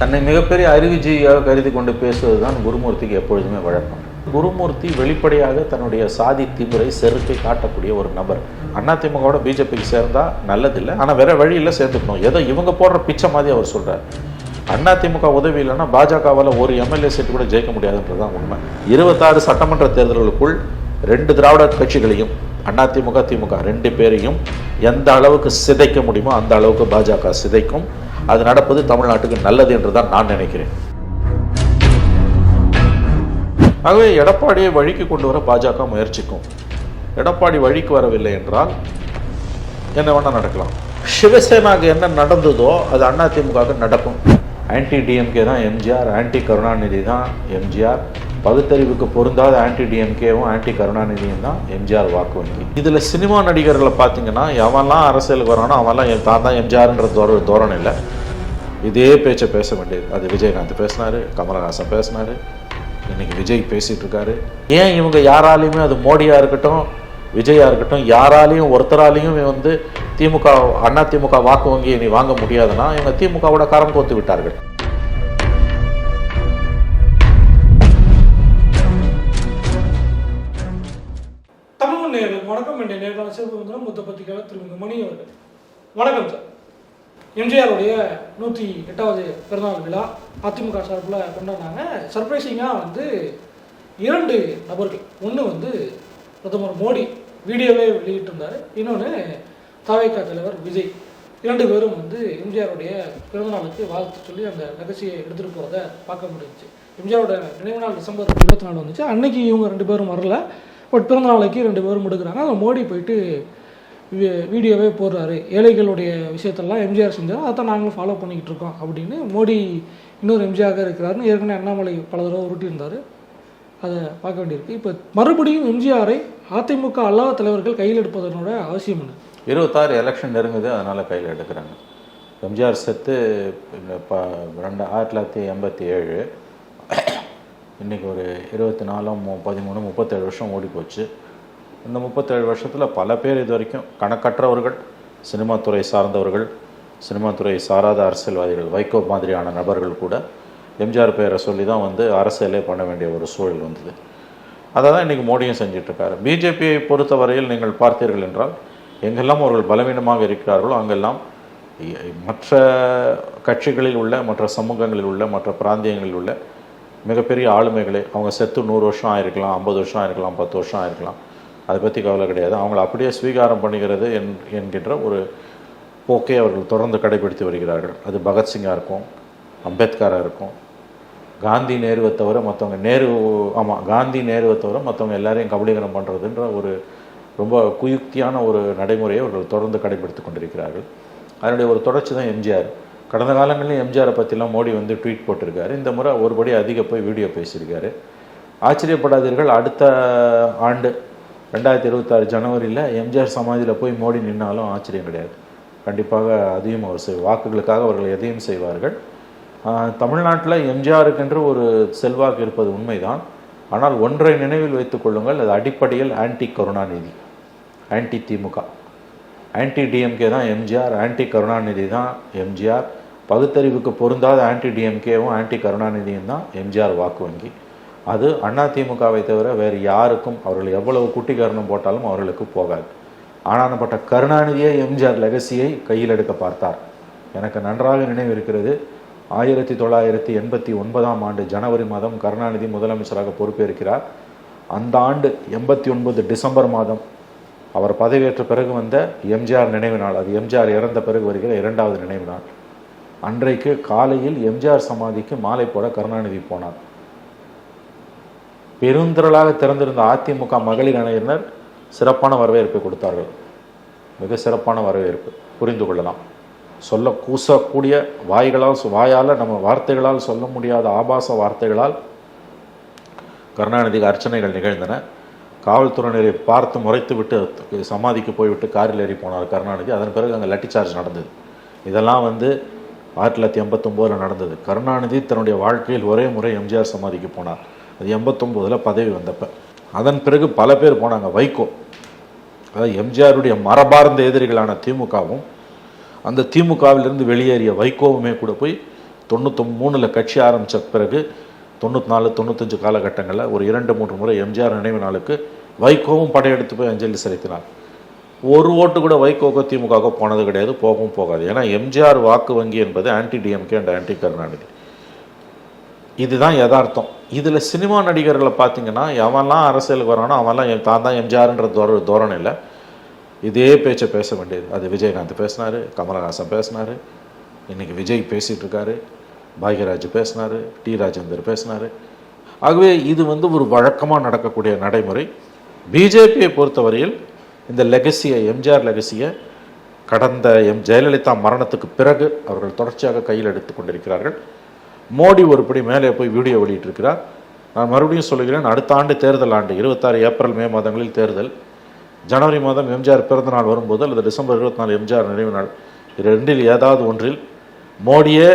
தன்னை மிகப்பெரிய அறிவுஜீவியாக கருதி கொண்டு பேசுவது தான் குருமூர்த்திக்கு எப்பொழுதுமே வழக்கம். குருமூர்த்தி வெளிப்படையாக தன்னுடைய சாதி திமுறை செருக்கை காட்டக்கூடிய ஒரு நபர். அதிமுகவோட பிஜேபிக்கு சேர்ந்தால் நல்லதில்லை. ஆனால் வேற வழியில் சேர்ந்துக்கணும் ஏதோ இவங்க போடுற பிச்சை மாதிரி அவர் சொல்றார். அதிமுக உதவி இல்லைன்னா பாஜகவால் ஒரு எம்எல்ஏ சீட்டு கூட ஜெயிக்க முடியாதுன்றது தான் உண்மை. இருபத்தாறு சட்டமன்ற தேர்தல்களுக்குள் ரெண்டு திராவிட கட்சிகளையும் அதிமுக திமுக ரெண்டு பேரையும் எந்த அளவுக்கு சிதைக்க முடியுமோ அந்த அளவுக்கு பாஜக சிதைக்கும். அது நடப்பது தமிழ்நாட்டுக்கு நல்லது என்று தான் நான் நினைக்கிறேன். ஆகவே எடப்பாடியை வழிக்கு கொண்டு வர பாஜக முயற்சிக்கும். எடப்பாடி வழிக்கு வரவில்லை என்றால் என்ன வேணால் நடக்கலாம். சிவசேனாவுக்கு என்ன நடந்ததோ அது அதிமுகவுக்கு நடக்கும். ஆன்டி டிஎம்கே தான் எம்ஜிஆர் ஆன்டி கருணாநிதி தான் எம்ஜிஆர். பகுத்தறிவுக்கு பொருந்தாத ஆன்டி டிஎம்கேவும் ஆன்டி கருணாநிதியும் தான் எம்ஜிஆர் வாக்கு வங்கி. இதில் சினிமா நடிகர்களை பார்த்தீங்கன்னா எவன்லாம் அரசியலுக்கு வரானோ அவன்லாம் என் தான் தான் எம்ஜிஆர்ன்ற தோர தோரணை இல்லை. இதே பேச்சை பேச வேண்டியது. அது விஜயகாந்த் பேசினாரு கமலஹாசன் பேசினாரு இன்னைக்கு விஜய் பேசிட்டு இருக்காரு. ஏன் இவங்க யாராலையுமே அது மோடியா இருக்கட்டும் விஜயா இருக்கட்டும் யாராலையும் ஒருத்தராலையும் வந்து திமுக அண்ணா திமுக வாக்கு வங்கியை நீ வாங்க முடியாதுன்னா இவங்க திமுகவோட கரம் கோத்து விட்டார்கள். தமிழ் நேயர்களுக்கு வணக்கம் என்ற நேரம் சிவபுரம் மூத்த பத்திரிகையாளர் திரு மணி அவர்கள். வணக்கம் சார். எம்ஜிஆருடைய நூற்றி எட்டாவது பிறந்தநாள் விழா அதிமுக சார்பில் கொண்டாடினாங்க. சர்ப்ரைசிங்காக வந்து இரண்டு நபர்கள். ஒன்று வந்து பிரதமர் மோடி வீடியோவே வெளியிட்டிருந்தார். இன்னொன்று தாவேக்கா தலைவர் விஜய். இரண்டு பேரும் வந்து எம்ஜிஆருடைய பிறந்தநாளுக்கு வாழ்த்து சொல்லி அந்த நிகழ்ச்சியை எடுத்துகிட்டு போகிறத பார்க்க முடிஞ்சுச்சு. எம்ஜிஆரோட நினைவு நாள் டிசம்பர் இருபத்தி நாலு வந்துச்சு. அன்னைக்கு இவங்க ரெண்டு பேரும் வரல. பட் பிறந்த நாளைக்கு ரெண்டு பேரும் எடுக்கிறாங்க. அதில் மோடி போயிட்டு வீடியோவே போடுறாரு. ஏழைகளுடைய விஷயத்தெல்லாம் எம்ஜிஆர் செஞ்சார். அதை நாங்களும் ஃபாலோ பண்ணிக்கிட்டு இருக்கோம் அப்படின்னு மோடி இன்னொரு எம்ஜிஆராக இருக்கிறாருன்னு ஏற்கனவே அண்ணாமலை பல தடவை உருட்டியிருந்தார். அதை பார்க்க வேண்டியிருக்கு. இப்போ மறுபடியும் எம்ஜிஆரை அதிமுக அல்லாத தலைவர்கள் கையில் எடுப்பதனோட அவசியம் என்ன? இருபத்தாறு எலெக்ஷன் நெருங்குது அதனால் கையில் எடுக்கிறாங்க. எம்ஜிஆர் செத்து இந்த ப ரெண்டு ஆயிரத்தி தொள்ளாயிரத்தி எண்பத்தி ஏழு இன்றைக்கி ஒரு இருபத்தி நாலு மு- பதிமூணு முப்பத்தேழு வருஷம் ஓடி போச்சு இந்த முப்பத்தேழு வருஷத்தில் பல பேர் இது வரைக்கும் கணக்கற்றவர்கள் சினிமா துறை சார்ந்தவர்கள் சினிமா துறை சாராத அரசியல்வாதிகள் வைகோ மாதிரியான நபர்கள் கூட எம்ஜிஆர் பெயரை சொல்லி தான் வந்து அரசியலே பண்ண வேண்டிய ஒரு சூழல் வந்தது. அதை தான் இன்றைக்கி மோடியும் செஞ்சிட்ருக்காரு. பிஜேபியை பொறுத்தவரையில் நீங்கள் பார்த்தீர்கள் என்றால் எங்கெல்லாம் அவர்கள் பலவீனமாக இருக்கிறார்களோ அங்கெல்லாம் மற்ற கட்சிகளில் உள்ள மற்ற சமூகங்களில் உள்ள மற்ற பிராந்தியங்களில் உள்ள மிகப்பெரிய ஆளுமைகளை அவங்க செத்து நூறு வருஷம் ஆயிருக்கலாம் ஐம்பது வருஷம் ஆயிருக்கலாம் பத்து வருஷம் ஆயிருக்கலாம் அதை பற்றி கவலை கிடையாது. அவங்கள அப்படியே ஸ்வீகாரம் பண்ணுகிறது என் என்கின்ற ஒரு போக்கை அவர்கள் தொடர்ந்து கடைபிடித்து வருகிறார்கள். அது பகத்சிங்காக இருக்கும் அம்பேத்கராக இருக்கும். காந்தி நேருவை தவிர மற்றவங்க நேரு ஆமாம் காந்தி நேருவை தவிர மற்றவங்க எல்லாரையும் கபலீகரம் பண்ணுறதுன்ற ஒரு ரொம்ப குயுக்தியான ஒரு நடைமுறையை அவர்கள் தொடர்ந்து கடைபிடித்து கொண்டிருக்கிறார்கள். அதனுடைய ஒரு தொடர்ச்சி தான் எம்ஜிஆர். கடந்த காலங்களிலும் எம்ஜிஆரை பற்றிலாம் மோடி வந்து ட்வீட் போட்டிருக்காரு. இந்த முறை ஒருபடி அதிக போய் வீடியோ பேசியிருக்காரு. ஆச்சரியப்படாதீர்கள் அடுத்த ஆண்டு ரெண்டாயிரத்தி இருபத்தாறு ஜனவரியில் எம்ஜிஆர் சமாதியில் போய் மோடி நின்னாலும் ஆச்சரியம் கிடையாது. கண்டிப்பாக அதையும் அவர் செய் வாக்குகளுக்காக அவர்கள் எதையும் செய்வார்கள். தமிழ்நாட்டில் எம்ஜிஆருக்கென்று ஒரு செல்வாக்கு இருப்பது உண்மைதான். ஆனால் ஒன்றை நினைவில் வைத்துக் கொள்ளுங்கள் அது அடிப்படையில் anti Karunanidhi anti DMK. Anti DMK தான் எம்ஜிஆர் ஆன்டி கருணாநிதி தான் எம்ஜிஆர். பகுத்தறிவுக்கு பொருந்தாத ஆன்டி டிஎம்கேவும் ஆன்டி கருணாநிதியும் தான் எம்ஜிஆர் வாக்கு வங்கி. அது அண்ணா திமுகவை தவிர வேறு யாருக்கும் அவர்கள் எவ்வளவு குட்டிக்காரணம் போட்டாலும் அவர்களுக்கு போகாது. ஆனானப்பட்ட கருணாநிதியே எம்ஜிஆர் லெகசியை கையில் எடுக்க பார்த்தார். எனக்கு நன்றாக நினைவு இருக்கிறது ஆயிரத்தி தொள்ளாயிரத்தி எண்பத்தி ஒன்பதாம் ஆண்டு ஜனவரி மாதம் கருணாநிதி முதலமைச்சராக பொறுப்பேற்கிறார். அந்த ஆண்டு எண்பத்தி ஒன்பது டிசம்பர் மாதம் அவர் பதவியேற்ற பிறகு வந்த எம்ஜிஆர் நினைவு நாள். அது எம்ஜிஆர் இறந்த பிறகு வருகிற இரண்டாவது நினைவு நாள். அன்றைக்கு காலையில் எம்ஜிஆர் சமாதிக்கு மாலை போட கருணாநிதி போனார். பெருந்திரளாக திறந்திருந்த அதிமுக மகளிர் அணியினர் சிறப்பான வரவேற்பை கொடுத்தார்கள். மிக சிறப்பான வரவேற்பு. புரிந்து கொள்ளலாம். சொல்ல கூசக்கூடிய வாய்களால் வாயால் நம்ம வார்த்தைகளால் சொல்ல முடியாத ஆபாச வார்த்தைகளால் கருணாநிதிக்கு அர்ச்சனைகள் நிகழ்ந்தன. காவல்துறையினரை பார்த்து முறைத்து விட்டு சமாதிக்கு போய்விட்டு காரில் ஏறி போனார் கருணாநிதி. அதன் பிறகு அங்கே லட்டி சார்ஜ் நடந்தது. இதெல்லாம் வந்து ஆயிரத்தி தொள்ளாயிரத்தி எண்பத்தொம்போதில் நடந்தது. கருணாநிதி தன்னுடைய வாழ்க்கையில் ஒரே முறை எம்ஜிஆர் சமாதிக்கு போனார். அது எண்பத்தொம்போதில் பதவி வந்தப்போ. அதன் பிறகு பல பேர் போனாங்க. வைகோ. அதாவது எம்ஜிஆருடைய மரபார்ந்த எதிரிகளான திமுகவும் அந்த திமுகவிலிருந்து வெளியேறிய வைகோவுமே கூட போய் தொண்ணூற்றி மூணில் கட்சி ஆரம்பித்த பிறகு தொண்ணூற்றி நாலு தொண்ணூத்தஞ்சு காலகட்டங்களில் ஒரு இரண்டு மூன்று முறை எம்ஜிஆர் நினைவு நாளுக்கு வைகோவும் படையெடுத்து போய் அஞ்சலி செலுத்தினார். ஒரு ஓட்டு கூட வைகோக்கோ திமுகவோ போனது கிடையாது. போகவும் போகாது. ஏன்னா எம்ஜிஆர் வாக்கு வங்கி என்பது anti DMK and anti Karunanidhi இதுதான் யதார்த்தம். இதில் சினிமா நடிகர்களை பார்த்தீங்கன்னா எவன்லாம் அரசியலுக்கு வரானோ அவன்லாம் எம் தான் தான் எம்ஜிஆர்ன்ற தோர தோரணையில் இதே பேச்சை பேச வேண்டியது. அது விஜயகாந்த் பேசினார் கமலஹாசன் பேசினார் இன்னைக்கு விஜய் பேசிகிட்டு இருக்காரு பாக்யராஜ் பேசினார் டி ராஜேந்தர் பேசினார். ஆகவே இது வந்து ஒரு வழக்கமாக நடக்கக்கூடிய நடைமுறை. பிஜேபியை பொறுத்தவரையில் இந்த லெகசியை எம்ஜிஆர் லெகசியை கடந்த எம் ஜெயலலிதா மரணத்துக்கு பிறகு அவர்கள் தொடர்ச்சியாக கையில் எடுத்துக் கொண்டிருக்கிறார்கள். மோடி ஒருபடி மேலே போய் வீடியோ வெளியிட்டிருக்கிறார். நான் மறுபடியும் சொல்லுகிறேன் அடுத்த ஆண்டு தேர்தல் ஆண்டு இருபத்தாறு ஏப்ரல் மே மாதங்களில் தேர்தல். ஜனவரி மாதம் எம்ஜிஆர் பிறந்த நாள் வரும்போது அல்லது டிசம்பர் இருபத்தி நாலு எம்ஜிஆர் நினைவு நாள் ரெண்டில் ஏதாவது ஒன்றில் மோடியே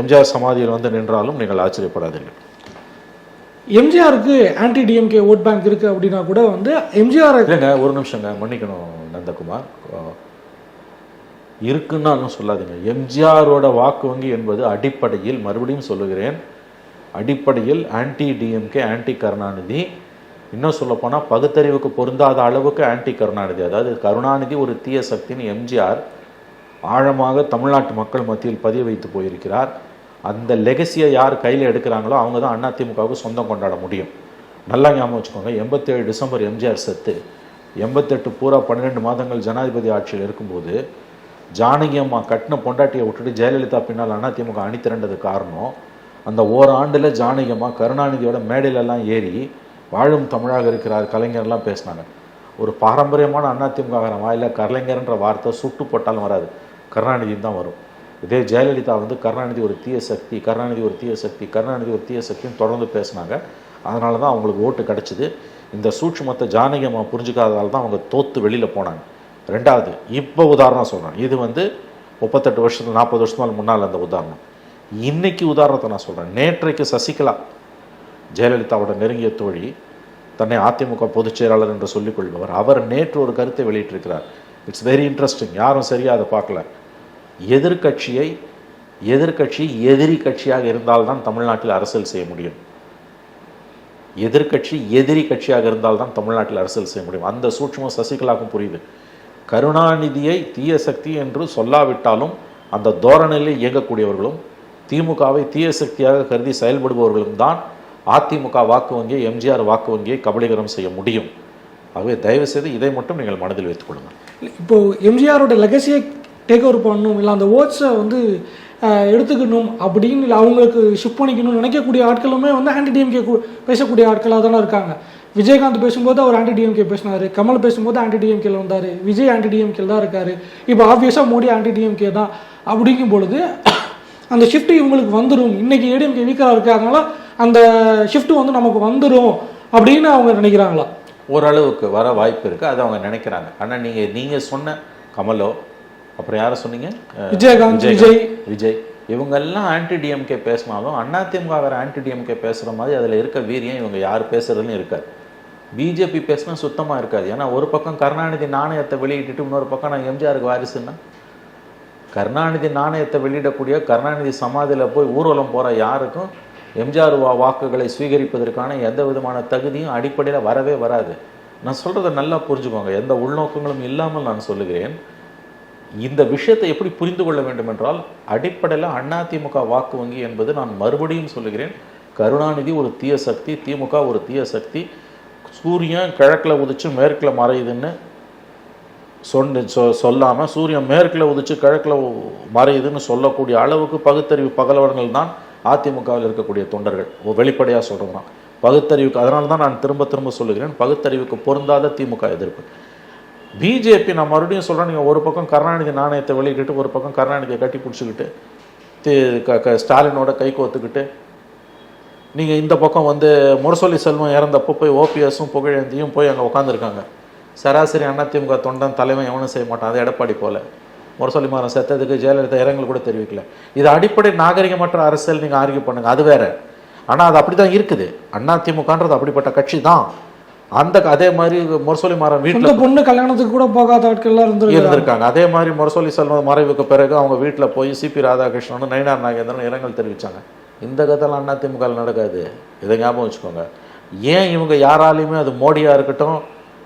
எம்ஜிஆர் சமாதியில் வந்து நின்றாலும் நீங்கள் ஆச்சரியப்படாதீர்கள். எம்ஜிஆருக்கு ஆன்டி டிஎம்கே ஓட் பேங்க் இருக்கு அப்படின்னா கூட வந்து எம்ஜிஆர் இல்லைங்க ஒரு நிமிஷங்க மன்னிக்கணும் நந்தகுமார். இருக்குன்னு இருக்குன்னாலும் சொல்லாதீங்க. எம்ஜிஆரோட வாக்கு வங்கி என்பது அடிப்படையில் மறுபடியும் சொல்லுகிறேன் அடிப்படையில் ஆன்டி டிஎம்கே ஆன்டி கருணாநிதி. இன்னும் சொல்லப்போனால் பகுத்தறிவுக்கு பொருந்தாத அளவுக்கு ஆன்டி கருணாநிதி. அதாவது கருணாநிதி ஒரு தீய சக்தின்னு எம்ஜிஆர் ஆழமாக தமிழ்நாட்டு மக்கள் மத்தியில் பதிய வைத்து போயிருக்கிறார். அந்த லெகசியை யார் கையில் எடுக்கிறாங்களோ அவங்க தான் அதிமுகவுக்கு சொந்தம் கொண்டாட முடியும். நல்லா ஞாபகம் வச்சுக்கோங்க எண்பத்தேழு டிசம்பர் எம்ஜிஆர் செத்து எண்பத்தெட்டு பூரா பன்னிரெண்டு மாதங்கள் ஜனாதிபதி ஆட்சியில் இருக்கும்போது ஜானகி அம்மா கட்டின பொண்டாட்டியை விட்டுட்டு ஜெயலலிதா பின்னால் அதிமுக அணி திரண்டது காரணம். அந்த ஓராண்டில் ஜானகி அம்மா கருணாநிதியோட மேடையிலெல்லாம் ஏறி வாழும் தமிழாக இருக்கிறார் கலைஞர்லாம் பேசினாங்க. ஒரு பாரம்பரியமான அதிமுக வாயில கலைஞர்ன்ற வார்த்தை சுட்டு போட்டாலும் வராது. கருணாநிதி தான் வரும். இதே ஜெயலலிதா வந்து கருணாநிதி ஒரு தீய சக்தி கருணாநிதி ஒரு தீய சக்தி கருணாநிதி ஒரு தீய சக்தின்னு தொடர்ந்து பேசினாங்க. அதனால தான் அவங்களுக்கு ஓட்டு கிடச்சிது. இந்த சூட்சுமத்தை ஜானகி அம்மா புரிஞ்சுக்காததால் தான் அவங்க தோத்து வெளியில் போனாங்க. ரெண்டாவது இப்போ உதாரணம் சொல்கிறேன் இது வந்து முப்பத்தெட்டு வருஷத்துக்கு நாற்பது வருஷத்துக்கு முன்னால் அந்த உதாரணம். இன்னைக்கு உதாரணத்தை நான் சொல்கிறேன் நேற்றைக்கு சசிகலா ஜெயலலிதாவோட நெருங்கிய தோழி தன்னை அதிமுக பொதுச் செயலாளர் என்று சொல்லிக்கொள்பவர் அவர் நேற்று ஒரு கருத்தை வெளியிட்டிருக்கிறார். இட்ஸ் வெரி இன்ட்ரெஸ்டிங் யாரும் சரியாக அதை பார்க்கல. எதிர்கட்சியை எதிர்கட்சி எதிரி கட்சியாக இருந்தால்தான் தமிழ்நாட்டில் அரசியல் செய்ய முடியும். எதிர்க்கட்சி எதிரி கட்சியாக இருந்தால்தான் தமிழ்நாட்டில் அரசியல் செய்ய முடியும். அந்த சூட்சமும் சசிகலாவுக்கும் புரியுது. கருணாநிதியை தீய சக்தி என்று சொல்லாவிட்டாலும் அந்த தோரணையில் இயங்கக்கூடியவர்களும் திமுகவை தீய சக்தியாக கருதி செயல்படுபவர்களும் தான் அதிமுக வாக்கு வங்கியை எம்ஜிஆர் வாக்கு வங்கியை கபலீகரம் செய்ய முடியும். ஆகவே தயவு செய்து இதை மட்டும் நீங்கள் மனதில் வைத்துக் கொள்ளுங்கள். இப்போ எம்ஜிஆரோட லெகசியை டேக் ஓவர் பண்ணணும் இல்லை அந்த ஓட்ஸை வந்து எடுத்துக்கணும் அப்படின்னு இல்லை அவங்களுக்கு ஷிஃப்ட் பண்ணிக்கணும்னு நினைக்கக்கூடிய ஆட்களுமே வந்து ஆன்டி டிஎம்கே பேசக்கூடிய ஆட்களாக தானே இருக்காங்க. விஜயகாந்த் பேசும்போது அவர் ஆன்டி டிஎம்கே பேசினாரு. கமல் பேசும்போது ஆன்டி டிஎம்கேல வந்தார். விஜய் ஆன்டி டிஎம்கேல தான் இருக்காரு. இப்போ ஆப்வியஸாக மோடி ஆன்டி டிஎம்கே தான். அப்படிங்கும் பொழுது அந்த ஷிஃப்ட் இவங்களுக்கு வந்துடும் இன்னைக்கு ஏடிஎம்கே வீக்காக இருக்கு. அதனால அந்த ஷிஃப்ட் வந்து நமக்கு வந்துடும் அப்படின்னு அவங்க நினைக்கிறாங்களா? ஓரளவுக்கு வர வாய்ப்பு இருக்குது அதை அவங்க நினைக்கிறாங்க. ஆனால் நீங்கள் நீங்கள் சொன்ன கமலோ அப்புறம் யாரை சொன்னீங்க? விஜயகாந்த், விஜய். விஜய். இவங்கெல்லாம் ஆன்டி டிஎம்கே பேசினாலும் அதிமுக வேறு ஆன்டி டிஎம்கே பேசுகிற மாதிரி அதில் இருக்க வீரியம் இவங்க யார் பேசுறதுலையும் இருக்காது. பிஜேபி பேசினா சுத்தமாக இருக்காது. ஏன்னா ஒரு பக்கம் கருணாநிதி நாணயத்தை வெளியிட்டுட்டு இன்னொரு பக்கம் நான் எம்ஜிஆருக்கு வாரிசுன்னா கருணாநிதி நாணயத்தை வெளியிடக்கூடிய கருணாநிதி சமாதியில் போய் ஊர்வலம் போகிற யாருக்கும் எம்ஜிஆர் வா வாக்குகளை சுவீகரிப்பதற்கான எந்த விதமான தகுதியும் அடிப்படையில் வரவே வராது. நான் சொல்கிறத நல்லா புரிஞ்சுக்கோங்க. எந்த உள்நோக்கங்களும் இல்லாமல் நான் சொல்லுகிறேன். இந்த விஷயத்தை எப்படி புரிந்து கொள்ள வேண்டும் என்றால் அடிப்படையில் அதிமுக வாக்கு வங்கி என்பது நான் மறுபடியும் சொல்லுகிறேன். கருணாநிதி ஒரு தீய சக்தி திமுக ஒரு தீய சக்தி சூரியன் கிழக்கில் உதிச்சு மேற்கில் மறையுதுன்னு சொன்னு சொ சொல்லாமல் சூரியன் மேற்கில் உதிச்சு கிழக்கில் மறையுதுன்னு சொல்லக்கூடிய அளவுக்கு பகுத்தறிவு பகலவர்கள் தான் அதிமுகவில் இருக்கக்கூடிய தொண்டர்கள். வெளிப்படையாக சொல்கிறது தான் பகுத்தறிவுக்கு அதனால தான் நான் திரும்ப திரும்ப சொல்லுகிறேன். பகுத்தறிவுக்கு பொருந்தாத திமுக எதிர்ப்பு. பிஜேபி நான் மறுபடியும் சொல்கிறேன் நீங்கள் ஒரு பக்கம் கருணாநிதி நாணயத்தை வெளியிட்டு ஒரு பக்கம் கருணாநிதியை கட்டி பிடிச்சிக்கிட்டு தி- க- க- ஸ்டாலினோட கை கோத்துக்கிட்டு நீங்கள் இந்த பக்கம் வந்து முரசொலி செல்வம் இறந்தப்போ போய் ஓபிஎஸும் புகழேந்தியும் போய் அங்கே உட்காந்துருக்காங்க சராசரி அதிமுக தொண்டன் தலைவன் எவனும் செய்ய மாட்டான். அது எடப்பாடி போல. முரசொலி மாறன் செத்ததுக்கு ஜெயலலிதா இரங்கல் கூட தெரிவிக்கல. இது அடிப்படை நாகரிகமற்ற அரசியல் நீங்கள் ஆர்கியூ பண்ணுங்க. அது வேற. ஆனால் அது அப்படி தான் இருக்குது அதிமுகன்றது அப்படிப்பட்ட கட்சி தான் அந்த அதே மாதிரி முரசொலி மாறன் வீட்டில் பொண்ணு கல்யாணத்துக்கு கூட போகாத ஆட்கள்லாம் இருந்திருக்காங்க. இருந்திருக்காங்க. அதே மாதிரி முரசொலி செல்வம் மறைவுக்கு பிறகு அவங்க வீட்டில் போய் சிபி ராதாகிருஷ்ணனும் நயினார் நாகேந்திரன் இரங்கல் தெரிவிச்சாங்க. இந்த கதைலாம் அண்ணா திமுகவில் நடக்காது. இதை ஞாபகம் வச்சுக்கோங்க. ஏன் இவங்க யாராலையுமே அது மோடியாக இருக்கட்டும்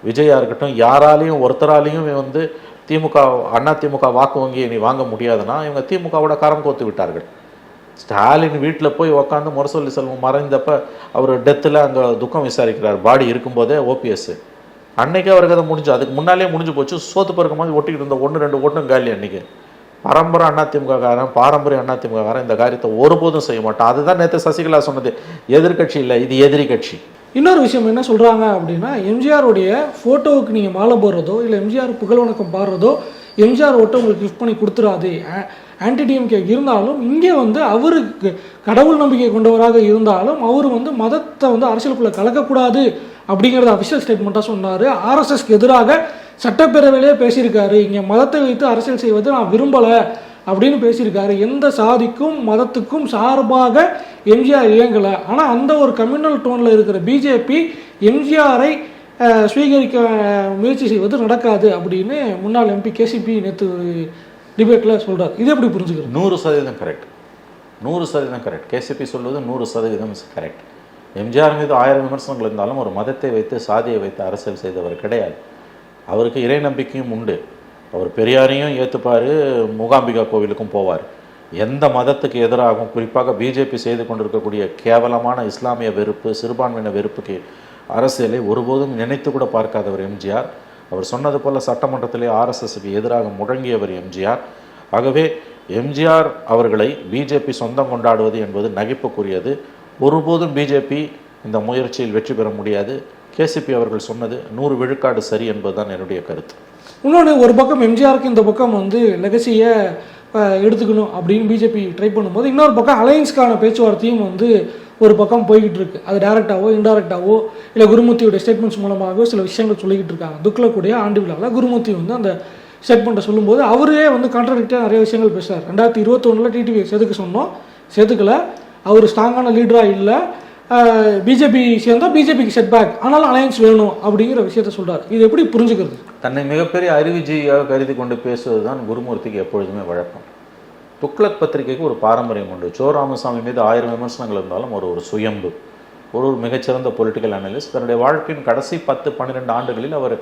விஜயாக இருக்கட்டும் யாராலையும் ஒருத்தராலையும் வந்து திமுக அண்ணா திமுக வாக்கு வங்கியை நீ வாங்க முடியாதுன்னா இவங்க திமுகவோட கரம் கோத்து விட்டார்கள். ஸ்டாலின் வீட்டில் போய் உக்காந்து முரசொல்லி செல்வம் மறைந்தப்ப அவர் டெத்தில் அங்கே துக்கம் விசாரிக்கிறார். பாடி இருக்கும்போதே ஓபிஎஸ் அன்னைக்கே அவருக்கு அதை முடிஞ்சு அதுக்கு முன்னாலே முடிஞ்சு போச்சு. சோத்து பிறக்கும் போது ஒட்டிக்கிட்டு இருந்த ஒன்று ரெண்டு ஓட்டும் காலி அன்னைக்கு. பரம்பரை அதிமுக பாரம்பரிய அண்ணா காரன் இந்த காரியத்தை ஒருபோதும் செய்ய மாட்டான். அதுதான் நேற்று சசிகலா சொன்னது. எதிர்கட்சி இல்லை இது எதிரி கட்சி. இன்னொரு விஷயம் என்ன சொல்கிறாங்க அப்படின்னா எம்ஜிஆருடைய ஃபோட்டோவுக்கு நீங்கள் மாலை போடுறதோ இல்லை எம்ஜிஆர் புகழ் வணக்கம் பாடுறதோ எம்ஜிஆர் ஓட்டை உங்களுக்கு கிஃப்ட் பண்ணி கொடுத்துறாது. ஆன்டி டிஎம்கே இருந்தாலும் இங்கே வந்து அவருக்கு கடவுள் நம்பிக்கை கொண்டவராக இருந்தாலும் அவர் வந்து மதத்தை வந்து அரசியலுக்குள்ளே கலக்கக்கூடாது அப்படிங்கிறத அஃபிஷியல் ஸ்டேட்மெண்ட்டாக சொன்னார். ஆர்எஸ்எஸ்க்கு எதிராக சட்டப்பேரவையிலே பேசியிருக்காரு. இங்கே மதத்தை வைத்து அரசியல் செய்வது நான் விரும்பலை அப்படின்னு பேசியிருக்காரு. எந்த சாதிக்கும் மதத்துக்கும் சார்பாக எம்ஜிஆர் இயங்கலை. ஆனால் அந்த ஒரு கம்யூனல் டோனில் இருக்கிற பிஜேபி எம்ஜிஆரை ஸ்வீகரிக்க முயற்சி செய்வது நடக்காது அப்படின்னு முன்னாள் எம்பி கேசிபி நேற்று டிபேட்டில் சொல்கிறார் இது எப்படி புரிஞ்சுக்கிறது நூறு சதவீதம் கரெக்ட் நூறு சதவீதம் கரெக்ட் கேசிபி சொல்வது நூறு சதவீதம் கரெக்ட் எம்ஜிஆர் மீது ஆயிரம் விமர்சனங்கள் இருந்தாலும் ஒரு மதத்தை வைத்து சாதியை வைத்து அரசியல் செய்தவர் கிடையாது. அவருக்கு இறை நம்பிக்கையும் உண்டு. அவர் பெரியாரையும் ஏற்றுப்பார் மூகாம்பிகா கோவிலுக்கும் போவார். எந்த மதத்துக்கு எதிராகவும் குறிப்பாக பிஜேபி செய்து கொண்டிருக்கக்கூடிய கேவலமான இஸ்லாமிய வெறுப்பு சிறுபான்மையின வெறுப்புக்கு அரசியலை ஒருபோதும் நினைத்து கூட பார்க்காதவர் எம்ஜிஆர். அவர் சொன்னது போல சட்டமன்றத்திலே ஆர்எஸ்எஸ்க்கு எதிராக முழங்கியவர் எம்ஜிஆர். ஆகவே எம்ஜிஆர் அவர்களை பிஜேபி சொந்தம் கொண்டாடுவது என்பது நகைப்புக்குரியது. ஒருபோதும் பிஜேபி இந்த முயற்சியில் வெற்றி பெற முடியாது. கேசிபி அவர்கள் சொன்னது நூறு விழுக்காடு சரி என்பதுதான் என்னுடைய கருத்து. இன்னொன்று ஒரு பக்கம் எம்ஜிஆருக்கு இந்த பக்கம் வந்து லெகசியை எடுத்துக்கணும் அப்படின்னு பிஜேபி ட்ரை பண்ணும்போது இன்னொரு பக்கம் அலையன்ஸ்க்கான பேச்சுவார்த்தையும் வந்து ஒரு பக்கம் போய்கிட்டு இருக்கு அது டேரெக்டாவோ இன்டைரக்டாவோ இல்லை குருமூர்த்தியுடைய ஸ்டேட்மெண்ட்ஸ் மூலமாகவோ சில விஷயங்கள் சொல்லிக்கிட்டு இருக்காங்க துக்ளக்கூடிய ஆண்டு விழாவில் குருமூர்த்தி வந்து அந்த ஸ்டேட்மெண்ட்டை சொல்லும்போது அவரே வந்து கான்ட்ரடிக்டாக நிறைய விஷயங்கள் பேசுகிறார் ரெண்டாயிரத்தி இருபத்தொன்னில் டிடிவி சேர்த்துக்க சொன்னோம். சேர்த்துக்கல. அவர் ஸ்ட்ராங்கான லீடராக இல்லை. பிஜேபி சேர்ந்தால் பிஜேபிக்கு செட் பேக் ஆனாலும் அலையன்ஸ் வேணும் அப்படிங்கிற விஷயத்த சொல்றாரு. இது எப்படி புரிஞ்சுக்கிறது? தன்னை மிகப்பெரிய அறிவுஜீவியாக கருதி கொண்டு பேசுவதுதான் குருமூர்த்திக்கு எப்பொழுதுமே வழக்கம். துக்ளக் பத்திரிகைக்கு ஒரு பாரம்பரியம் உண்டு. சோ ராமசாமி மீது ஆயிரம் விமர்சனங்கள் இருந்தாலும் ஒரு ஒரு சுயம்பு. ஒரு ஒரு மிகச்சிறந்த பொலிட்டிக்கல் அனலிஸ்ட் தன்னுடைய வாழ்க்கையின் கடைசி பத்து பன்னிரெண்டு ஆண்டுகளில் அவர்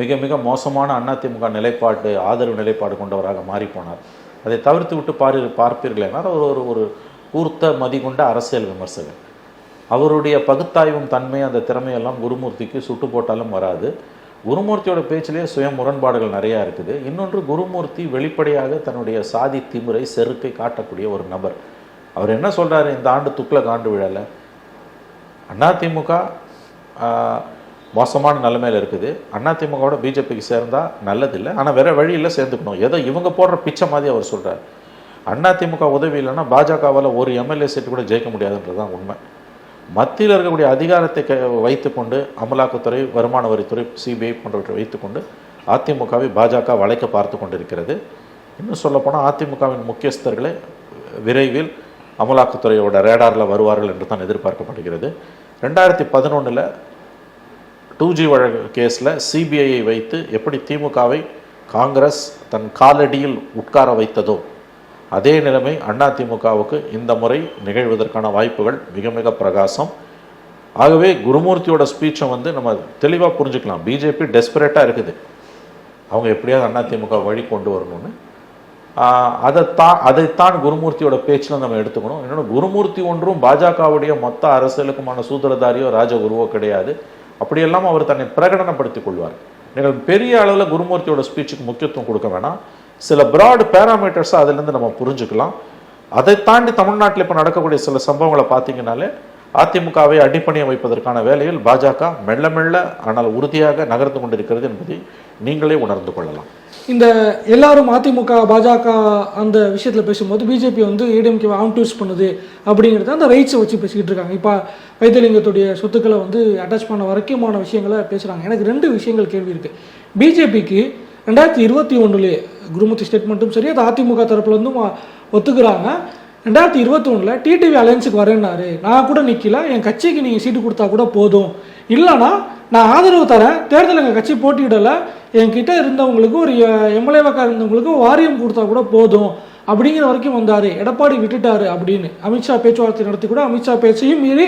மிக மிக மோசமான அதிமுக நிலைப்பாட்டு ஆதரவு நிலைப்பாடு கொண்டவராக மாறிப்போனார். அதை தவிர்த்து விட்டு பாரு பார்ப்பீர்களேனால் அவர் ஒரு ஒரு கூர்த்த மதிகொண்ட அரசியல் விமர்சகர். அவருடைய பகுத்தாய்வும் தன்மை அந்த திறமையெல்லாம் குருமூர்த்திக்கு சுட்டு போட்டாலும் வராது. குருமூர்த்தியோட பேச்சிலேயே சுய முரண்பாடுகள் நிறையா இருக்குது. இன்னொன்று குருமூர்த்தி வெளிப்படையாக தன்னுடைய சாதி திமுறை செருக்கை காட்டக்கூடிய ஒரு நபர். அவர் என்ன சொல்றாரு இந்த ஆண்டு துக்ளக் ஆண்டு விழால? அதிமுக ஆஹ், மோசமான நிலைமையில் இருக்குது. அதிமுகவோட பிஜேபிக்கு சேர்ந்தா நல்லதில்லை. ஆனால் வேற வழியில் சேர்ந்துக்கணும். ஏதோ இவங்க போடுற பிச்சை மாதிரி அவர் சொல்றாரு. அதிமுக உதவி இல்லைன்னா பாஜகவால் ஒரு எம்எல்ஏ சீட்டு கூட ஜெயிக்க முடியாதுன்றது தான் உண்மை. மத்தியில் இருக்கக்கூடிய அதிகாரத்தை க வைத்துக்கொண்டு அமலாக்கத்துறை வருமான வரித்துறை சிபிஐ போன்றவற்றை வைத்துக்கொண்டு அதிமுகவை பாஜக வளைக்க பார்த்து கொண்டிருக்கிறது. இன்னும் சொல்லப்போனால் அதிமுகவின் முக்கியஸ்தர்களே விரைவில் அமலாக்கத்துறையோட ரேடாரில் வருவார்கள் என்று தான் எதிர்பார்க்கப்படுகிறது. ரெண்டாயிரத்தி பதினொன்றில் டூ ஜி வழக்கு கேஸில் சிபிஐயை வைத்து எப்படி திமுகவை காங்கிரஸ் தன் காலடியில் உட்கார வைத்ததோ அதே நிலைமை அதிமுகவுக்கு இந்த முறை நிகழ்வதற்கான வாய்ப்புகள் மிக மிக பிரகாசம். ஆகவே குருமூர்த்தியோட ஸ்பீச்சை வந்து நம்ம தெளிவாக புரிஞ்சுக்கலாம். பிஜேபி டெஸ்பரேட்டாக இருக்குது. அவங்க எப்படியாவது அதிமுக வழி கொண்டு வரணும்னு. ஆஹ் அதைத்தான் அதைத்தான் குருமூர்த்தியோட பேச்சில் நம்ம எடுத்துக்கணும். இன்னொன்று குருமூர்த்தி ஒன்றும் பாஜகவுடைய மொத்த அரசியலுக்குமான சூத்திரதாரியோ ராஜகுருவோ கிடையாது. அப்படியெல்லாம் அவர் தன்னை பிரகடனப்படுத்திக் கொள்வார். நீங்கள் பெரிய அளவில் குருமூர்த்தியோட ஸ்பீச்சுக்கு முக்கியத்துவம் கொடுக்க வேணாம். சில பிராட் பேராமீட்டர்ஸை அதுலேருந்து நம்ம புரிஞ்சுக்கலாம். அதை தாண்டி தமிழ்நாட்டில் இப்போ நடக்கக்கூடிய சில சம்பவங்களை பார்த்தீங்கனாலே அதிமுகவை அடிப்பணிய வைப்பதற்கான வேலையில் பாஜக மெல்ல மெல்ல ஆனால் உறுதியாக நகர்ந்து கொண்டிருக்கிறது என்பதை நீங்களே உணர்ந்து கொள்ளலாம். இந்த எல்லாரும் அதிமுக பாஜக அந்த விஷயத்தில் பேசும்போது பிஜேபி வந்து ஏடிஎம்கே ஆம்டூஸ் பண்ணுது அப்படிங்கிறத அந்த ரைட்ஸை வச்சு பேசிக்கிட்டு இருக்காங்க. இப்போ வைத்தியலிங்கத்துடைய சொத்துக்களை வந்து அட்டாச் பண்ண வரைக்குமான விஷயங்களை பேசுகிறாங்க எனக்கு ரெண்டு விஷயங்கள் கேள்வி இருக்குது பிஜேபிக்கு ரெண்டாயிரத்தி இருபத்தி ஒன்றுலேயே குருமூர்த்தி ஸ்டேட்மெண்ட்டும் சரி அது அதிமுக தரப்புலேருந்தும் ஒத்துக்கிறாங்க. ரெண்டாயிரத்தி இருபத்தொன்னில் டிடிவி அலையன்ஸுக்கு வரேன்னாரு. நான் கூட நிற்கல என் கட்சிக்கு நீங்கள் சீட்டு கொடுத்தா கூட போதும். இல்லைனா நான் ஆதரவு தரேன். தேர்தல் எங்கள் கட்சி போட்டியிடலை. என்கிட்ட இருந்தவங்களுக்கு ஒரு எம்எல்ஏவாக்காக இருந்தவங்களுக்கு வாரியம் கொடுத்தா கூட போதும். அப்படிங்கிற வரைக்கும் வந்தார். எடப்பாடி விட்டுட்டாரு அப்படின்னு. அமித்ஷா பேச்சுவார்த்தை நடத்தி கூட அமித்ஷா பேச்சையும் மீறி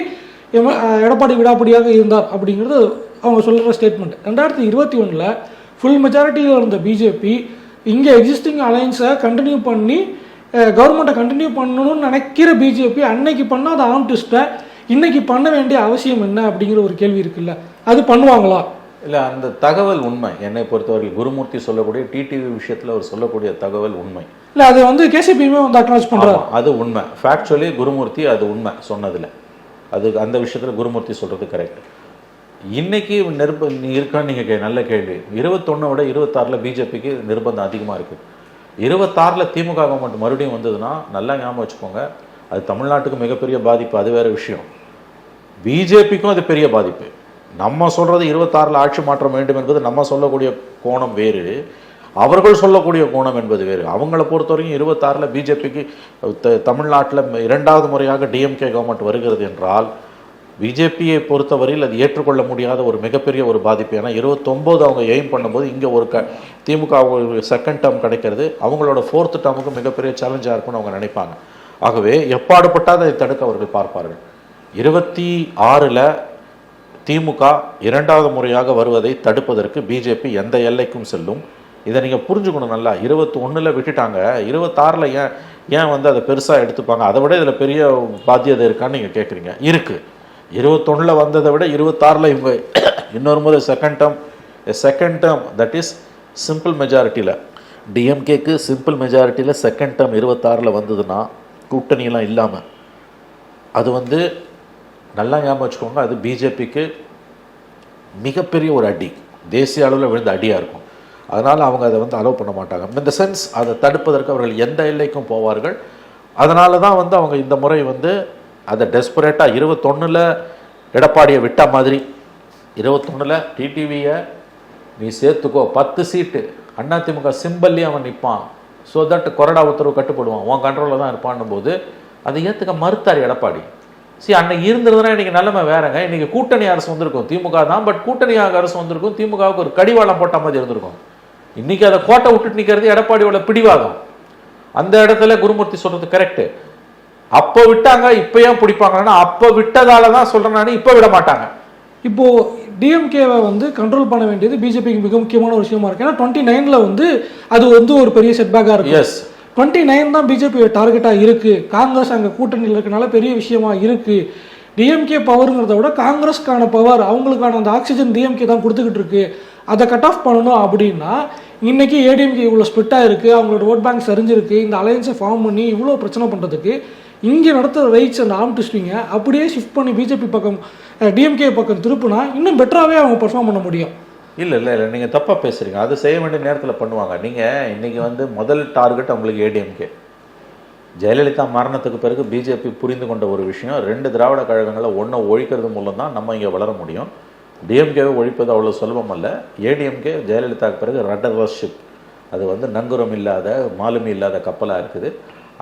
எம- எடப்பாடி விடாப்படியாக இருந்தார் அப்படிங்கிறது அவங்க சொல்கிற ஸ்டேட்மெண்ட் ரெண்டாயிரத்தி இருபத்தி ஒன்றில் ஃபுல் மெஜாரிட்டியில் இருந்த பிஜேபி இங்கே எக்ஸிஸ்டிங் அலையன்ஸை கண்டினியூ பண்ணி கவர்மெண்ட்டை கண்டினியூ பண்ணணும்னு நினைக்கிற பிஜேபி அன்னைக்கு பண்ணாத ஆம் ட்விஸ்ட்டை இன்னைக்கு பண்ண வேண்டிய அவசியம் என்ன அப்படிங்கிற ஒரு கேள்வி இருக்குல்ல. அது பண்ணுவாங்களா? இல்லை அந்த தகவல் உண்மை. என்னை பொறுத்தவரை குருமூர்த்தி சொல்லக்கூடிய டிடிவி விஷயத்தில் அவர் சொல்லக்கூடிய தகவல் உண்மை. இல்லை அது வந்து கேசிபியுமே வந்து அக்னாலஜ் பண்ணுறாரு அது உண்மை. ஃபேக்சுவலி குருமூர்த்தி அது உண்மை சொன்னதில் அது அந்த விஷயத்தில் குருமூர்த்தி சொல்கிறது கரெக்ட் இன்னைக்கு நிர்ப நீ இருக்கான்னு நீங்கள் நல்ல கேள்வி. இருபத்தொன்னை விட இருபத்தாறில் பிஜேபிக்கு நிர்பந்தம் அதிகமாக இருக்குது இருபத்தாறில் திமுக கவர்மெண்ட் மறுபடியும் வந்ததுன்னா நல்லா ஞாபகம் வச்சுக்கோங்க. அது தமிழ்நாட்டுக்கு மிகப்பெரிய பாதிப்பு. அது வேறு விஷயம். பிஜேபிக்கும் அது பெரிய பாதிப்பு. நம்ம சொல்கிறது இருபத்தாறில் ஆட்சி மாற்றம் வேண்டும் என்பது நம்ம சொல்லக்கூடிய கோணம் வேறு. அவர்கள் சொல்லக்கூடிய கோணம் என்பது வேறு. அவங்கள பொறுத்தவரைக்கும் இருபத்தாறில் பிஜேபிக்கு தமிழ்நாட்டில் இரண்டாவது முறையாக டிஎம்கே கவர்மெண்ட் வருகிறது என்றால் பிஜேபியை பொறுத்தவரையில் அது ஏற்றுக்கொள்ள முடியாத ஒரு மிகப்பெரிய ஒரு பாதிப்பு. ஏன்னா இருபத்தொம்போது அவங்க எய்ம் பண்ணும்போது இங்கே ஒரு க திமுக ஒரு செகண்ட் டேர்ம் கிடைக்கிறது. அவங்களோட ஃபோர்த் டேர்முக்கு மிகப்பெரிய சேலஞ்சாக இருக்கும்னு அவங்க நினைப்பாங்க. ஆகவே எப்பாடுபட்டால் அதை தடுக்க அவர்கள் பார்ப்பார்கள்? இருபத்தி ஆறில் திமுக இரண்டாவது முறையாக வருவதை தடுப்பதற்கு பிஜேபி எந்த எல்லைக்கும் செல்லும். இதை நீங்கள் புரிஞ்சுக்கணும் நல்லா. இருபத்தி ஒன்றில் விட்டுட்டாங்க. இருபத்தாறில் ஏன் ஏன் வந்து அதை பெருசாக எடுத்துப்பாங்க? அதை விட இதில் பெரிய பாத்தியதை இருக்கான்னு நீங்கள் கேட்குறீங்க இருக்குது இருபத்தொன்னில் வந்ததை விட இருபத்தாறில் இப்போ இன்னொரு முறை second term second term that is simple மெஜாரிட்டியில் டிஎம்கேக்கு சிம்பிள் மெஜாரிட்டியில் செகண்ட் டேர்ம் இருபத்தாறில் வந்ததுன்னா கூட்டணியெல்லாம் இல்லாமல் அது வந்து நல்லா ஞாபகம் வச்சுக்கோங்க அது பிஜேபிக்கு மிகப்பெரிய ஒரு அடி. தேசிய அளவில் விழுந்த அடியாக இருக்கும். அதனால் அவங்க அதை வந்து அலோவ் பண்ண மாட்டாங்க. இந்த சென்ஸ் அதை தடுப்பதற்கு அவர்கள் எந்த எல்லைக்கும் போவார்கள். அதனால தான் வந்து அவங்க இந்த முறை வந்து அதை டெஸ்பரேட்டாக இருபத்தொன்னில் எடப்பாடியை விட்ட மாதிரி. இருபத்தொன்னில் டிடிவியை நீ சேர்த்துக்கோ. பத்து சீட்டு அதிமுக சிம்பல்லையும் அவன் நிற்பான் ஸோ தட் கொரடா உத்தரவு கட்டுப்படுவான். உன் கண்ட்ரோலில் தான் இருப்பான்னும் போது அதை ஏற்றுக்க மறுத்தார் எடப்பாடி. சரி அன்னைக்கு இருந்திருந்தனா இன்றைக்கி நிலைமை வேறங்க. இன்னைக்கு கூட்டணி அரசு வந்திருக்கும். திமுக தான் பட் கூட்டணி அரசு வந்திருக்கும். திமுகவுக்கு ஒரு கடிவாளம் போட்ட மாதிரி இருந்திருக்கும். இன்றைக்கி அதை கோட்டை விட்டுட்டு நிற்கிறது எடப்பாடியோட பிடிவாதம். அந்த இடத்துல குருமூர்த்தி சொல்றது கரெக்டு அப்போ விட்டாங்க இப்போ ஏன் பிடிப்பாங்கன்னா அப்போ விட்டதால தான் சொல்றேன் நான் இப்போ விட மாட்டாங்க. இப்போ டிஎம்கேவை வந்து கண்ட்ரோல் பண்ண வேண்டியது பிஜேபிக்கு மிக முக்கியமான ஒரு விஷயமா இருக்கு. ஏன்னா டுவெண்ட்டி நைனில் வந்து அது வந்து ஒரு பெரிய செட்பேக்காக இருக்கு எஸ் டுவெண்ட்டி நைன் தான் பிஜேபி டார்கெட்டாக இருக்கு. காங்கிரஸ் அங்கே கூட்டணியில் இருக்கனால பெரிய விஷயமா இருக்கு. டிஎம்கே பவருங்கிறத விட காங்கிரஸ்க்கான பவர் அவங்களுக்கான அந்த ஆக்சிஜன் டிஎம்கே தான் கொடுத்துக்கிட்டு இருக்கு. அதை கட் ஆஃப் பண்ணணும் அப்படின்னா இன்னைக்கு ஏடிஎம்கே இவ்வளோ ஸ்பிட்டாக இருக்கு. அவங்களோட ஓட் பேங்க் சரிஞ்சிருக்கு. இந்த அலையன்ஸை ஃபார்ம் பண்ணி இவ்வளோ பிரச்சனை பண்ணுறதுக்கு இங்கே நடத்துகிற ரைட்ஸ் அண்ட் ஆம் ட்விஸ்டிங்க அப்படியே ஷிஃப்ட் பண்ணி பிஜேபி பக்கம் டிஎம்கே பக்கம் திருப்புனா இன்னும் பெட்டராகவே அவங்க பெர்ஃபார்ம் பண்ண முடியும். இல்லை இல்லை இல்லை நீங்கள் தப்பாக பேசுகிறீங்க அது செய்ய வேண்டிய நேரத்தில் பண்ணுவாங்க. நீங்கள் இன்றைக்கி வந்து முதல் டார்கெட் அவங்களுக்கு ஏடிஎம்கே ஜெயலலிதா மரணத்துக்கு பிறகு பிஜேபி புரிந்து கொண்ட ஒரு விஷயம் ரெண்டு திராவிட கழகங்களை ஒன்றை ஒழிக்கிறது மூலம் தான் நம்ம இங்கே வளர முடியும். டிஎம்கேவை ஒழிப்பது அவ்வளோ சுலபம் அல்ல. ஏடிஎம்கே ஜெயலலிதாவுக்கு பிறகு ரட்டர்வர்ஸ் ஷிப் அது வந்து நங்குரம் இல்லாத மாலுமி இல்லாத கப்பலாக இருக்குது.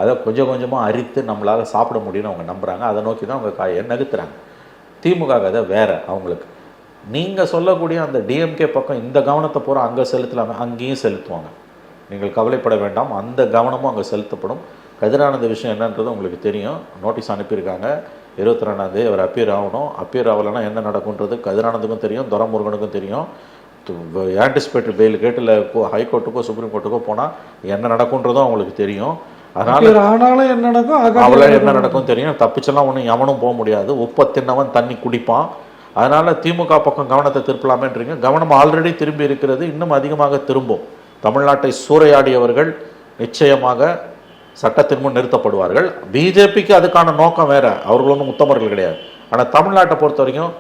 அதை கொஞ்சம் கொஞ்சமாக அரித்து நம்மளால் சாப்பிட முடியும்னு அவங்க நம்புகிறாங்க அதை நோக்கி தான் அவங்க காயை நகர்த்துறாங்க. திமுக கதை வேறு அவங்களுக்கு. நீங்கள் சொல்லக்கூடிய அந்த டிஎம்கே பக்கம் இந்த கவனத்தை பூரா அங்கே செலுத்தலாம அங்கேயும் செலுத்துவாங்க. நீங்கள் கவலைப்பட வேண்டாம் அந்த கவனமும் அங்கே செலுத்தப்படும். கதிரானந்த விஷயம் என்னன்றது உங்களுக்கு தெரியும். நோட்டீஸ் அனுப்பியிருக்காங்க. இருபத்தி ரெண்டாந்தேதி அவர் அப்பியர் ஆகணும். அப்பியர் ஆகலைன்னா என்ன நடக்குன்றது கதிரானந்துக்கும் தெரியும் துரமுருகனுக்கும் தெரியும். ஆன்டிசிபேட்டட் பெயில் கேட்டில் ஹைகோர்ட்டுக்கோ சுப்ரீம் கோர்ட்டுக்கோ போனால் என்ன நடக்குன்றதும் அவங்களுக்கு தெரியும். அதனால் ஆனாலும் என்ன நடக்கும் அவளை என்ன என்ன நடக்கும்? தெரியும்? தப்பிச்செல்லாம் ஒன்றும் எவனும் போக முடியாது. உப்பை தின்னவன் தண்ணி குடிப்பான். அதனால திமுக பக்கம் கவனத்தை திருப்பலாமேன்றீங்க. கவனம் ஆல்ரெடி திரும்பி இருக்கிறது. இன்னும் அதிகமாக திரும்பும். தமிழ்நாட்டை சூறையாடியவர்கள் நிச்சயமாக சட்டத்தின் முன் நிறுத்தப்படுவார்கள். பிஜேபிக்கு அதுக்கான நோக்கம் வேற. அவர்கள் ஒன்றும் உத்தமர்கள் கிடையாது. ஆனால் தமிழ்நாட்டை பொறுத்த வரைக்கும்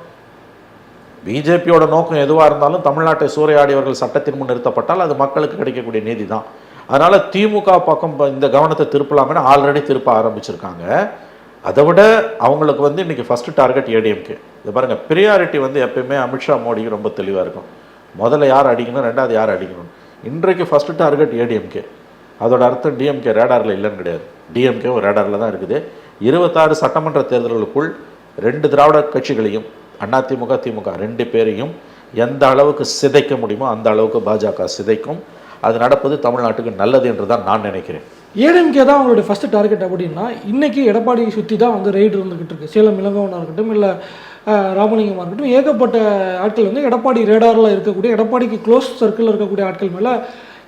பிஜேபியோட நோக்கம் எதுவாக இருந்தாலும் தமிழ்நாட்டை சூறையாடியவர்கள் சட்டத்தின் முன் நிறுத்தப்பட்டால் அது மக்களுக்கு கிடைக்கக்கூடிய நீதி தான் அதனால் திமுக பக்கம் ப- இந்த கவனத்தை திருப்பலாமே ஆல்ரெடி திருப்ப ஆரம்பிச்சிருக்காங்க. அதை விட அவங்களுக்கு வந்து இன்னைக்கு ஃபஸ்ட்டு டார்கெட் ஏடிஎம்கே இது பாருங்கள் ப்ரியாரிட்டி வந்து எப்பயுமே அமித்ஷா மோடிக்கு ரொம்ப தெளிவாக இருக்கும். முதல்ல யார் அடிக்கணும் ரெண்டாவது யார் அடிக்கணும்? இன்றைக்கு ஃபஸ்ட்டு டார்கெட் ஏடிஎம்கே அதோட அர்த்தம் டிஎம்கே ரேடாரில் இல்லைன்னு கிடையாது. டிஎம்கே ஒரு ரேடாரில் தான் இருக்குது. இருபத்தாறு சட்டமன்ற தேர்தல்களுக்குள் ரெண்டு திராவிட கட்சிகளையும் அதிமுக திமுக ரெண்டு பேரையும் எந்த அளவுக்கு சிதைக்க முடியுமோ அந்த அளவுக்கு பாஜக சிதைக்கும். அது நடப்பது தமிழ்நாட்டுக்கு நல்லது என்று தான் நான் நினைக்கிறேன். ஏடிஎம்கே தான் அவங்களுடைய ஃபர்ஸ்ட் டார்கெட் அப்படின்னா இன்றைக்கி எடப்பாடி சுற்றி தான் வந்து ரைடு இருந்துக்கிட்டு இருக்கு. சேலம் இளங்கோவனாக இருக்கட்டும் இல்லை ராமலிங்கமாக இருக்கட்டும் ஏகப்பட்ட ஆட்கள் வந்து எடப்பாடி ரேடாரில் இருக்கக்கூடிய எடப்பாடிக்கு க்ளோஸ் சர்க்கிளில் இருக்கக்கூடிய ஆட்கள் மேலே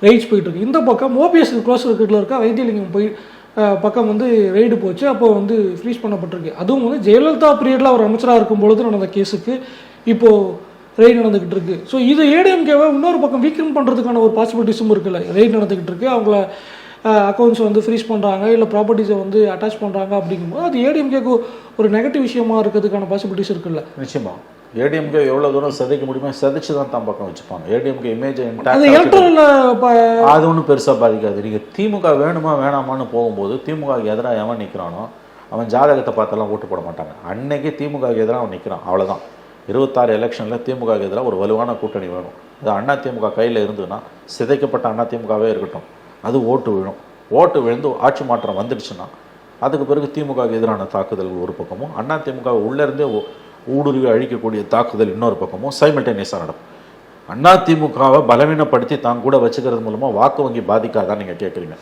ரைட்ஸ் போயிட்டு இருக்கு. இந்த பக்கம் ஓபிஎஸ்க்கு க்ளோஸ் சர்க்கிளில் இருக்க வைத்தியலிங்கம் போய் பக்கம் வந்து ரெய்டு போச்சு அப்போ வந்து ஃப்ரீஸ் பண்ணப்பட்டிருக்கு. அதுவும் வந்து ஜெயலலிதா பீரியடில் அவர் அமைச்சராக இருக்கும் பொழுது நடந்த கேஸுக்கு இப்போது ரெய்டு நடந்துக்கிட்டு இருக்கு. ஸோ இது ஏடிஎம்கேவை இன்னொரு பக்கம் வீக்கன் பண்ணுறதுக்கான ஒரு பாசிபிலிட்டிஸும் இருக்குல்ல. ரெய்டு நடந்துக்கிட்டு இருக்கு. அவங்கள அக்கௌண்ட்ஸ் வந்து ஃப்ரீஸ் பண்ணுறாங்க இல்லை ப்ராப்பர்ட்டிஸை வந்து அட்டாச் பண்ணுறாங்க அப்படிங்கும்போது அது ஏடிஎம்கேக்கு ஒரு நெகட்டிவ் விஷயமா இருக்கிறதுக்கான பாசிபிலிட்டிஸ் இருக்குல்ல. நிச்சயமா. ஏடிஎம்கே எவ்வளோ தூரம் சிதைக்க முடியுமோ சிதைச்சு தான் தான் பக்கம் வச்சுப்பாங்க. ஏடிஎம்கே இமேஜ் அது ஒன்றும் பெருசாக பாதிக்காது. நீங்கள் திமுக வேணுமா வேணாமான்னு போகும்போது திமுகவுக்கு எதிராக எவன் நிற்கிறானோ அவன் ஜாதகத்தை பார்த்தெல்லாம் ஓட்டு போட மாட்டாங்க. அன்னைக்கு திமுகவுக்கு எதிராக அவன் நிற்கிறான் அவ்வளவுதான். இருபத்தாறு எலெக்ஷனில் திமுக எதிராக ஒரு வலுவான கூட்டணி வேணும். அது அண்ணா திமுக கையில் இருந்ததுன்னா சிதைக்கப்பட்ட அண்ணா திமுகவே இருக்கட்டும். அது ஓட்டு விழும். ஓட்டு விழுந்து ஆட்சி மாற்றம் வந்துடுச்சுன்னா அதுக்கு பிறகு திமுகவுக்கு எதிரான தாக்குதல் ஒரு பக்கமும் அண்ணா திமுக உள்ளேருந்தே ஊடுருவி அழிக்கக்கூடிய தாக்குதல் இன்னொரு பக்கமும் சைமல்டேனியஸாக நடக்கும். அண்ணா திமுகவை பலவீனப்படுத்தி தான் கூட வச்சுக்கிறது மூலமாக வாக்கு வங்கி பாதிக்காதான் நீங்கள் கேட்குறீங்க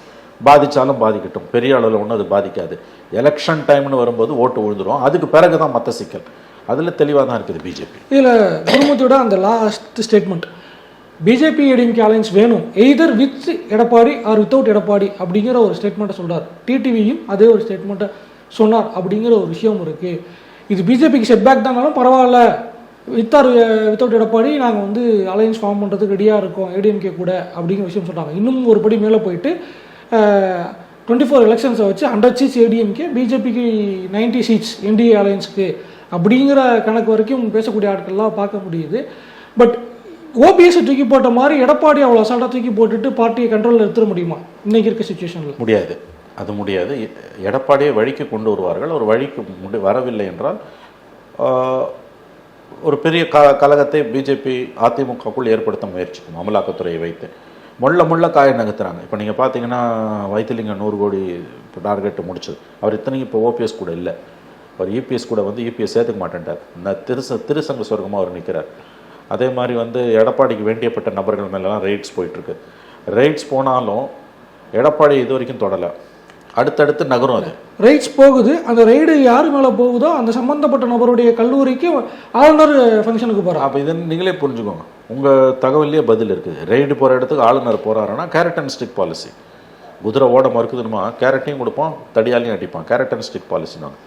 பாதித்தாலும் பாதிக்கட்டும். பெரிய அளவில் ஒன்றும் அது பாதிக்காது. எலெக்ஷன் டைம்னு வரும்போது ஓட்டு விழுந்துடும் அதுக்கு பிறகு தான் மற்ற சிக்கல். அதில் தெளிவாக தான் இருக்குது பிஜேபி இதில் குடும்பத்தோட அந்த last statement BJP ADMK alliance வேணும். Either with Edappadi or without Edappadi அப்படிங்கிற ஒரு ஸ்டேட்மெண்ட்டை சொல்கிறார் டிடிவியும் அதே ஒரு ஸ்டேட்மெண்ட்டை சொன்னார் அப்படிங்கிற ஒரு விஷயம் இருக்குது இது பிஜேபிக்கு செட்பேக் தானாலும் பரவாயில்ல. வித் ஆர் வித்தவுட் எடப்பாடி நாங்கள் வந்து அலையன்ஸ் ஃபார்ம் பண்ணுறதுக்கு ரெடியாக இருக்கோம். ஏடிஎம்கே கூட அப்படிங்கிற விஷயம் சொல்கிறாங்க இன்னும் ஒரு படி மேலே போயிட்டு டுவெண்ட்டி ஃபோர் எலெக்ஷன்ஸை வச்சு ஹண்ட்ரட் சீட்ஸ் ஏடிஎம்கே பிஜேபிக்கு நைன்டி சீட்ஸ் என்டிஏ அலையன்ஸுக்கு அப்படிங்கிற கணக்கு வரைக்கும் பேசக்கூடிய ஆட்கள்லாம் பார்க்க முடியுது. பட் ஓபிஎஸ்ஸை தூக்கி போட்ட மாதிரி எடப்பாடி அவ்வளோ அசால்ட்டாக தூக்கி போட்டுட்டு பார்ட்டியை கண்ட்ரோலில் எடுத்துட முடியுமா? இன்னைக்கு இருக்க சுச்சுவேஷனில் முடியாது. அது முடியாது. எடப்பாடியை வழிக்கு கொண்டு வருவார்கள். ஒரு வழிக்கு முடி வரவில்லை என்றால் ஒரு பெரிய க கழகத்தை பிஜேபி அதிமுகக்குள் ஏற்படுத்த முயற்சிக்கும் அமலாக்கத்துறையை வைத்து. முள்ள முள்ள காய நகர்த்துறாங்க. இப்போ நீங்கள் பார்த்தீங்கன்னா வைத்திலிங்க நூறு கோடி இப்போ டார்கெட்டு முடிச்சது. அவர் இத்தனைக்கும் இப்போ ஓபிஎஸ் கூட இல்லை. அவர் இபிஎஸ் கூட வந்து இபிஎஸ் சேர்த்துக்க மாட்டேன்ட்டார். இந்த திருச திருசங்க சொர்க்கமாக அவர் நிற்கிறார் அதே மாதிரி வந்து எடப்பாடிக்கு வேண்டியப்பட்ட நபர்கள் மேலெல்லாம் ரைட்ஸ் போயிட்டுருக்கு. ரைட்ஸ் போனாலும் எடப்பாடி இது வரைக்கும் தொடலை. அடுத்தடுத்து நகரும் அது. ரைட்ஸ் போகுது. அந்த ரைடு யார் மேலே போகுதோ அந்த சம்பந்தப்பட்ட நபருடைய கல்லூரிக்கு ஆளுநர் ஃபங்க்ஷனுக்கு போகிறார் அப்போ இதை நீங்களே புரிஞ்சுக்கோங்க. உங்கள் தகவல்லையே பதில் இருக்குது ரைடு போகிற இடத்துக்கு ஆளுநர் போகிறாருன்னா கேரட் அண்ட் ஸ்டிக் பாலிசி குதிரை ஓட மறுக்குதுமா கேரட்டையும் கொடுப்போம் தடியாலையும் அடிப்பான் கேரட் அண்ட் ஸ்டிக் பாலிசினாங்க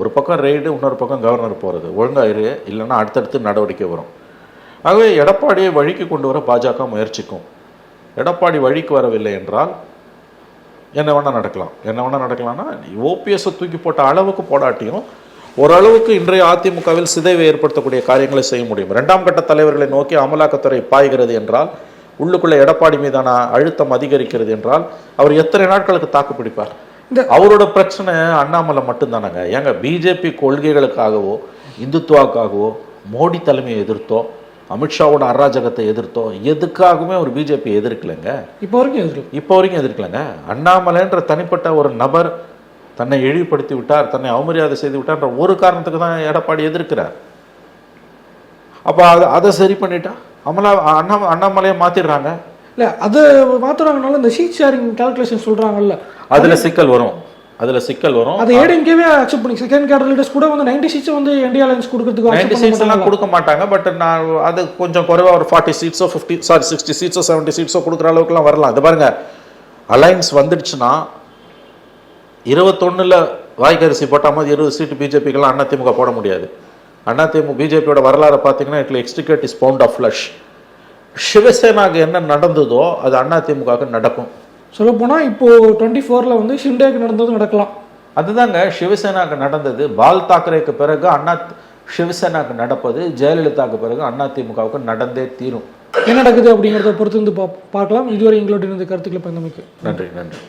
ஒரு பக்கம் ரெய்டு இன்னொரு பக்கம் கவர்னர் போகிறது ஒழுங்காயிரு இல்லைன்னா அடுத்தடுத்து நடவடிக்கை வரும். ஆகவே எடப்பாடியை வழிக்கு கொண்டு வர பாஜக முயற்சிக்கும். எடப்பாடி வழிக்கு வரவில்லை என்றால் என்ன வேணால் நடக்கலாம். என்ன வேணால் நடக்கலாம்னா ஓபிஎஸ்ஸை தூக்கி போட்ட அளவுக்கு போடாட்டியும் ஓரளவுக்கு இன்றைய அதிமுகவில் சிதைவை ஏற்படுத்தக்கூடிய காரியங்களை செய்ய முடியும். ரெண்டாம் கட்ட தலைவர்களை நோக்கி அமலாக்கத்துறை பாய்கிறது என்றால் உள்ளுக்குள்ளே எடப்பாடி மீதான அழுத்தம் அதிகரிக்கிறது என்றால் அவர் எத்தனை நாட்களுக்கு தாக்கு பிடிப்பார்? இந்த- அவரோட பிரச்சனை அண்ணாமலை மட்டும்தானங்க. ஏங்க பிஜேபி கொள்கைகளுக்காகவோ இந்துத்துவாக்காகவோ மோடி தலைமையை எதிர்த்தோ அமித்ஷாவோட அராஜகத்தை எதிர்த்தோ எதுக்காகவுமே அவர் பிஜேபி எதிர்க்கலைங்க. இப்போ வரைக்கும் எதிர்க்கலாம் இப்போ வரைக்கும் எதிர்க்கலங்க. அண்ணாமலைன்ற தனிப்பட்ட ஒரு நபர் தன்னை இழிவுபடுத்தி விட்டார் தன்னை அவமரியாதை செய்து விட்டார்ன்ற ஒரு காரணத்துக்கு தான் எடப்பாடி எதிர்க்கிறார். அப்போ அதை அதை சரி பண்ணிட்டா? அமலா அண்ணா அண்ணாமலையை மாத்திடுறாங்க. இல்லை அது மாத்துறாங்கனால இந்த சீட் ஷேரிங் கால்குலேஷன் சொல்கிறாங்கல்ல அதுல சிக்கல் வரும். அதுல சிக்கல் வரும். அதை ஏடிஎம்கேவே அக்செப்ட் பண்ணி செகண்ட் கேடர் லீடர்ஸ் கூட வந்து நைன்டி சீட்ஸ் வந்து இந்தியா அலைன்ஸ் கொடுக்கறதுக்கு நைன்டி சீட்ஸ் எல்லாம் கொடுக்க மாட்டாங்க பட் நான் அது கொஞ்சம் குறைவா ஒரு ஃபார்ட்டி சீட்ஸோ ஃபிஃப்டி சாரி சிக்ஸ்டி சீட்ஸோ செவன்ட்டி சீட்ஸோ கொடுக்குற அளவுக்குலாம் வரலாம். இது பாருங்க அலைன்ஸ் வந்துடுச்சுன்னா இருபத்தொன்னுல வாய்க்கரிசி போட்ட மாதிரி இருபது சீட்டு பிஜேபிக்கெல்லாம் அதிமுக போட முடியாது. அதிமுக பிஜேபியோட வரலாறை பார்த்தீங்கன்னா it'll extricate is bound of flush சிவசேனாக்கு என்ன நடந்ததோ அது அதிமுகவுக்கு நடக்கும். சொல்லப்போனால் இப்போ டுவெண்ட்டி ஃபோரில் வந்து ஷிண்டேக்கு நடந்தது நடக்கலாம். அதுதாங்க சிவசேனாக்கு நடந்தது. பால் தாக்கரேக்கு பிறகு அண்ணா சிவசேனாக்கு நடப்பது ஜெயலலிதாவுக்கு பிறகு அதிமுகவுக்கு நடந்தே தீரும். என்ன நடக்குது அப்படிங்கிறத பொறுத்து வந்து பார்க்கலாம். இதுவரை எங்களுடைய இந்த கருத்துக்களை பயந்தமைக்கு நன்றி நன்றி.